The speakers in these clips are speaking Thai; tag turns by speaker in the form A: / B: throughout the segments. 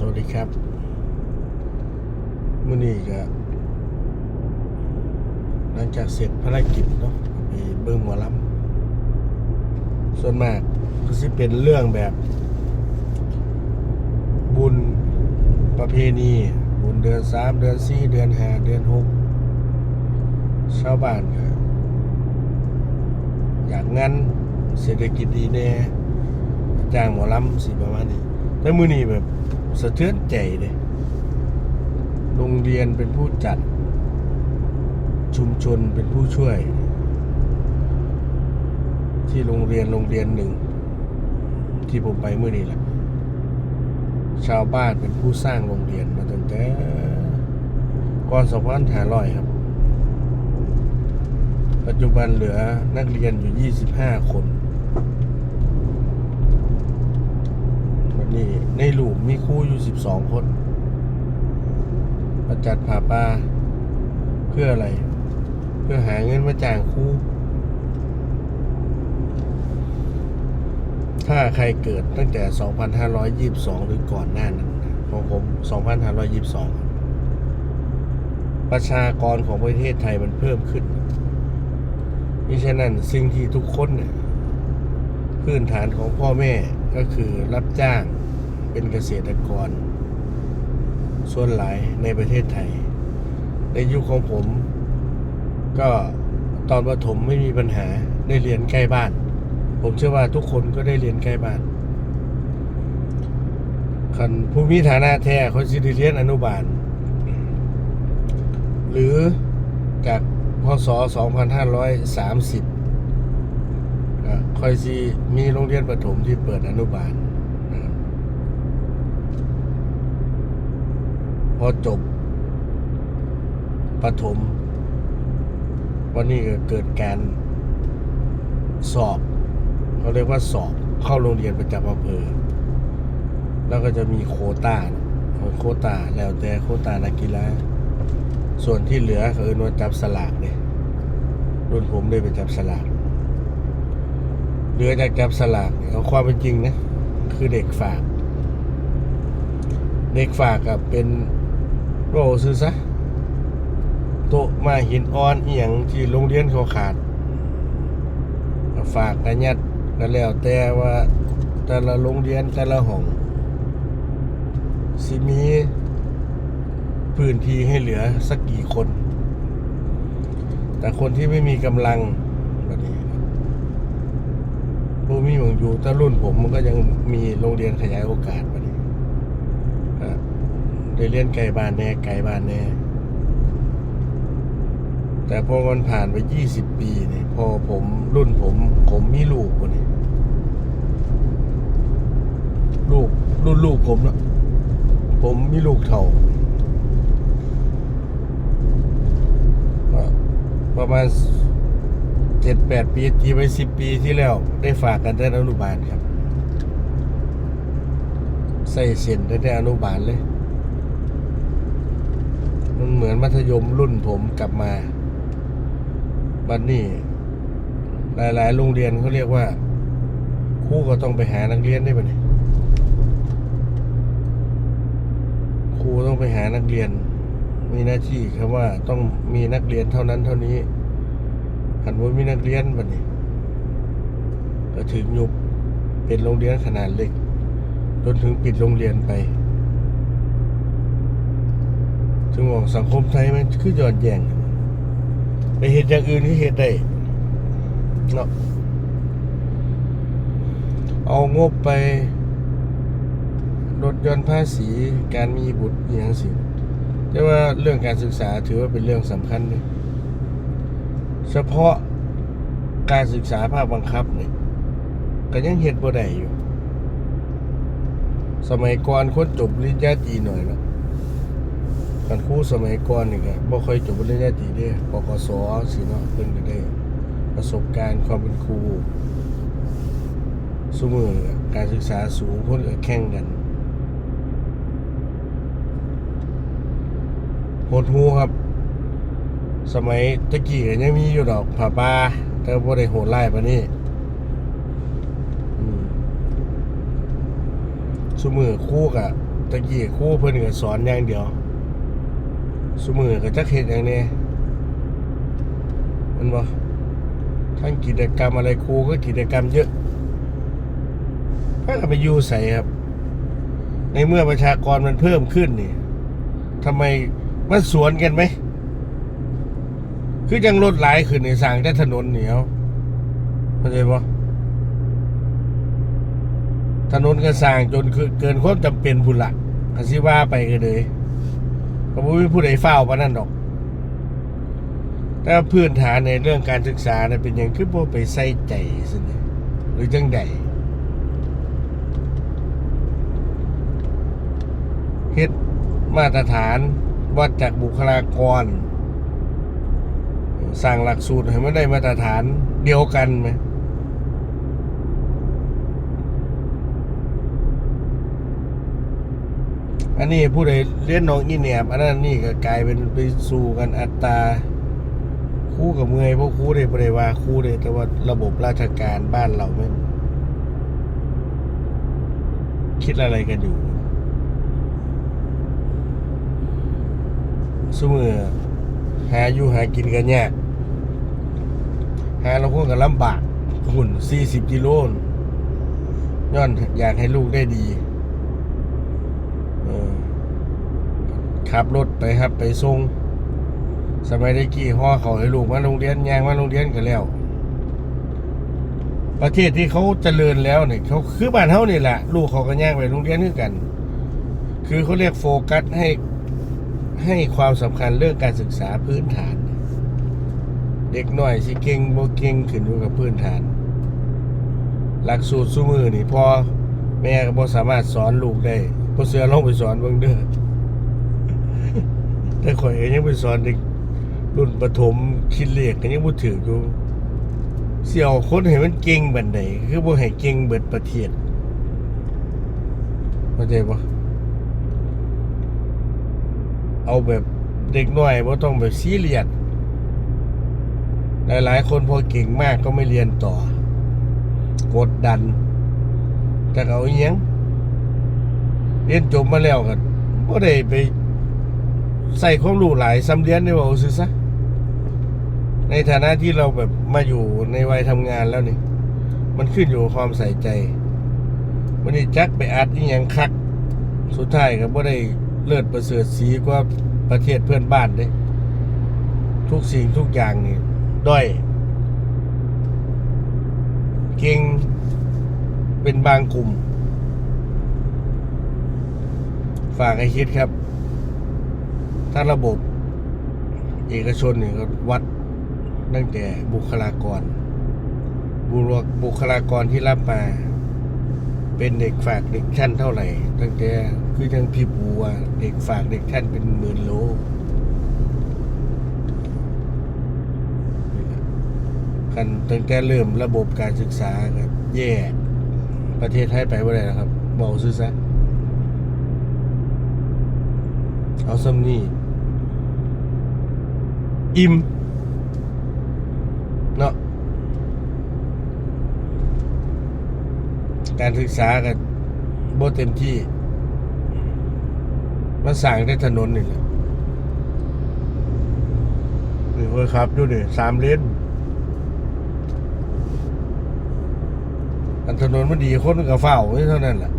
A: สวัสดีครับมื่อนี้ก็หลังจากเสร็จภารกิจเนาะไปเบิ่งหมอลำส่วนมากก็สิเป็นเรื่องแบบ บุญประเพณี บุญเดือนสามเดือนสี่เดือนห้าเดือนหกชาวบ้านก็อยากงั้นเศรษฐกิจดีแน่จ้างหมอลำสิประมาณนี้แต่มือนี้แบบ สะเทือนใจเลยโรงเรียนเป็นผู้จัด ชุมชนเป็นผู้ช่วย ที่โรงเรียนโรงเรียนหนึ่ง ที่ผมไปเมื่อนี้แหละ ชาวบ้านเป็นผู้สร้างโรงเรียนมาตั้งแต่ก่อน2500ครับ ปัจจุบันเหลือนักเรียนอยู่ 25 คน วั นนี้ในหลุมมีครูอยู่12คนมาจัดผ่าป่าเพื่ออะไร เพื่อหาเงินมาจ้างครูถ้าใครเกิดตั้งแต่ 2522 หรือก่อนหน้านั้นของผม 2522 ประชากรของประเทศไทยมันเพิ่มขึ้นมิฉะนั้นสิ่งที่ทุกคนเนี่ยพื้นฐานของพ่อแม่ ก็คือรับจ้างเป็นเกษตรกร ส่วนหลายในประเทศไทย ในยุคของผม ก็ตอนประถมไม่มีปัญหาได้เรียนใกล้บ้าน ผมเชื่อว่าทุกคนก็ได้เรียนใกล้บ้านคันผู้มีฐานะแท้เขาสิได้เรียนอนุบาล หรือจากพศ 2530 คอยสิมีโรงเรียนประถมที่เปิดอนุบาลนะครับพอจบประถม วันนี้เกิดการสอบเขาเรียกว่าสอบเข้าโรงเรียนประจำอำเภอ แล้วก็จะมีโคต้าเนอะโคต้าแล้วแต่โคต้านักกีฬาส่วนที่เหลือเขาเอิ้นว่าจับสลากเนี่ยรุ่นผมได้ไปจับสลาก เหลือจากจับสลากเอาความเป็นจริงนะ คือเด็กฝาก เด็กฝากกับเป็นโรซื้อซะโตมาหินอ่อนเอียงที่โรงเรียนเขาขาด ฝากกันยัดกันแล้วแต่ว่าแต่ละโรงเรียนแต่ละห้องสิมีพื้นที่ให้เหลือสักกี่คน แต่คนที่ไม่มีกำลัง ผู้มีหวังอยู่ถ้ารุ่นผมมันก็ยังมีโรงเรียนขยายโอกาสมาดิได้เรียนไกลบ้านแน่ไกลบ้านแน่แต่พอมันผ่านไปยี่สิบปีเนี่ยพอผมรุ่นผมผมมีลูกคนนี้ลูกรุ่นลูกผมเนะผมมีลูกเท่าประมาณ จ็ดแปดปีที่ไปสิบปีที่แล้ว ได้ฝากกันได้อนุบาลครับใส่เส้นได้แต่อนุบาลเลย มันเหมือนมัธยมรุ่นผมกลับมาบัดนี้ หลายๆ โรงเรียนเขาเรียกว่าครูก็ต้องไปหานักเรียนได้ปะเนี่ยครูต้องไปหานักเรียน มีหน้าที่ครับว่าต้องมีนักเรียนเท่านั้นเท่านี้ หันว่ามีนักเรียนบัดนี้ก็ถึงยุบเป็นโรงเรียนขนาดเล็กจนถึงปิดโรงเรียนไปถึงบอกสังคมไทยมันคือหยอดแย่งไปเหตุอย่างอื่นที่เหตุได้เนาะเอางบไปลดย่อนภาษีการมีบุตรอย่างสิแต่ว่าเรื่องการศึกษาถือว่าเป็นเรื่องสำคัญเลย เฉพาะการศึกษาภาคบังคับเนี่ยก็ยังเห็นบ่ได้อยู่ สมัยก่อนคนจบปริญญาตรีหน่อยเนาะกันครูสมัยก่อนนี่ก็บ่ค่อยจบปริญญาตรีเด้ปกสสิเนาะเพิ่นก็ได้ ประสบการณ์ความเป็นครูสมือการศึกษาสูงเพิ่นก็แข่งกันโหดหูครับ สมัยตะกี้ยังมีอยู่ดอกผ่าป่าแต่บ่ได้โหดไล่ปานนี้อืมซุมือคู่กะตะกี้ครูเพิ่นก็สอนอย่างเดียวซุมือก็จักเฮ็ดอย่างนี้มันบ่ทั้งกิจกรรมอะไรครูก็กิจกรรมเยอะถ้าไปอยู่ใส่ครับ ในเมื่อประชากรมันเพิ่มขึ้นนี่ทำไมมันสวนกันไหม คือยังรถหลายขึ้นในสร้างแต่ถนนเหนียวเข้าใจปะถนนก็สร้างจนคือเกินความจำเป็นพุ่นละอาสิว่าไปก็เลยก็บ่มีผู้ใดเฝ้าปานนั้นดอก แต่พื้นฐานในเรื่องการศึกษาเนี่ยเป็นอย่างคือบ่ไปใส่ใจสินหรือจังใดเฮ็ดมาตรฐานวัดจากบุคลากร สร้างหลักสูตรให้มันได้มาตรฐานเดียวกันไหมอันนี้ผู้ใดเรียนน้องอีแหนบอันนั้นนี่ก็กลายเป็นไปสู่กันอัตราคู่กับเมื่อยพราะคู่ได้บริวาคู่ได้แต่ว่าระบบราชการบ้านเราไม่คิดอะไรกันอยู่สมือ หาอยู่หากินกันยากหาเราคงกันลำบากหุ่นสี่สิบกิโลนย้อนอยากให้ลูกได้ดีเออขับรถไปครับไปส่งสมัยได้กี่ห่อเขาให้ลูกมาโรงเรียนยางมาโรงเรียนกันแล้ว ประเทศที่เขาเจริญแล้วเนี่ยเขาคือบ้านเฮานี่แหละลูกเขาก็ย่างไปโรงเรียนด้วยกัน คือเขาเรียกโฟกัสให้ ให้ความสำคัญเรื่องการศึกษาพื้นฐาน เด็กหน่อยสิเก่งบ่เก่งขึ้นอยู่กับพื้นฐาน หลักสูตรสู้มือนี่พอแม่ก็บ่สามารถสอนลูกได้พอเสือลองไปสอนเบิ่งเด้อแต่ข่อยก็ยังไปสอนเด็กรุ่นประถมคิดเลขก็ยังบ่ถืออยู่เสี่ยวคนให้มันเก่งบันไดคือบ่ให้เก่งเบิดประเทศเข้าใจบ่ เอาแบบเด็กน้อยบ่ต้องแบบซีเรียสหลายๆ คนพอเก่งมากก็ไม่เรียนต่อ กดดันแต่เอาอหยังเรียนจบมาแล้วก็บ่ได้ไปใส่ความรู้หลายซ้ำเรียนได้ว่าเอาซื่อซะในฐานะที่เราแบบมาอยู่ในวัยทำงานแล้วนี่มันขึ้นอยู่ความใส่ใจวันนี้จักไปอัดอีหยังคัก สุดท้ายก็บ่ได้ เลิศประเสริฐสีกว่าประเทศเพื่อนบ้านเด้ทุกสิ่งทุกอย่างนี่ด้อยเก่งเป็นบางกลุ่ม ฝากให้คิดครับ ถ้าระบบ เอกชนเนี่ยก็วัดตั้งแต่บุคลากร บุรบุคลากรที่รับมา เป็นเด็กฝากเด็กชั้นเท่าไหร่ ตั้งแต่ คือยังพี่ปูว่าเด็กฝากเด็กชั้นเป็นหมื่นโลกันตั้งแต่เริ่มระบบการศึกษาครับแย่ ประเทศไทยไปว่าไรนะครับเบอกซื้อซะเอาซ้ำนี่อิ่มเนาะการศึกษากันบ่เต็มที่ มาสั่งได้ถนนนี่แหละนี่เว้ยครับ ดูดิสามเลนอันถนนมันดีคนมันก็เฝ้าไว้เท่านั้นแหละ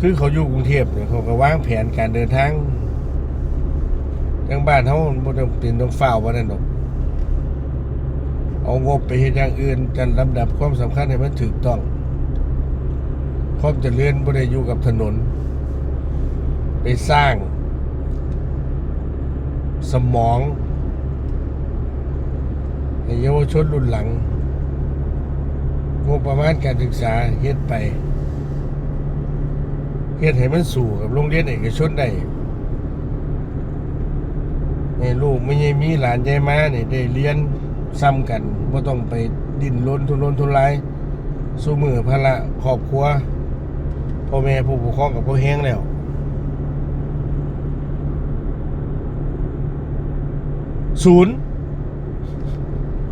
A: คือเขาอยู่กรุงเทพเนี่ยเขาก็วางแผนการเดินทางทางบ้านเขาบ่ต้องเป็นต้องเฝ้าว่านั่นหรอกเอางบไปเฮ็ดอย่างอื่นกันลำดับความสำคัญให้มันถูกต้อง ความเจริญบ่ได้อยู่กับถนน ไปสร้าง สมองให้เยาวชนรุ่นหลังงบประมาณการศึกษาเฮ็ดไปเฮ็ดให้มันสู่กับโรงเรียนเอกชนได้ให้ลูกไม่ใช่มีหลานใจมาเนี่ยได้เรียนซ้ำกันบ่ต้องไปดิ้นรนทุรนทุรายสู้มือภาระครอบครัว พ่อแม่ผู้ปกครองกับพ่อแห้งแล้วศูนย์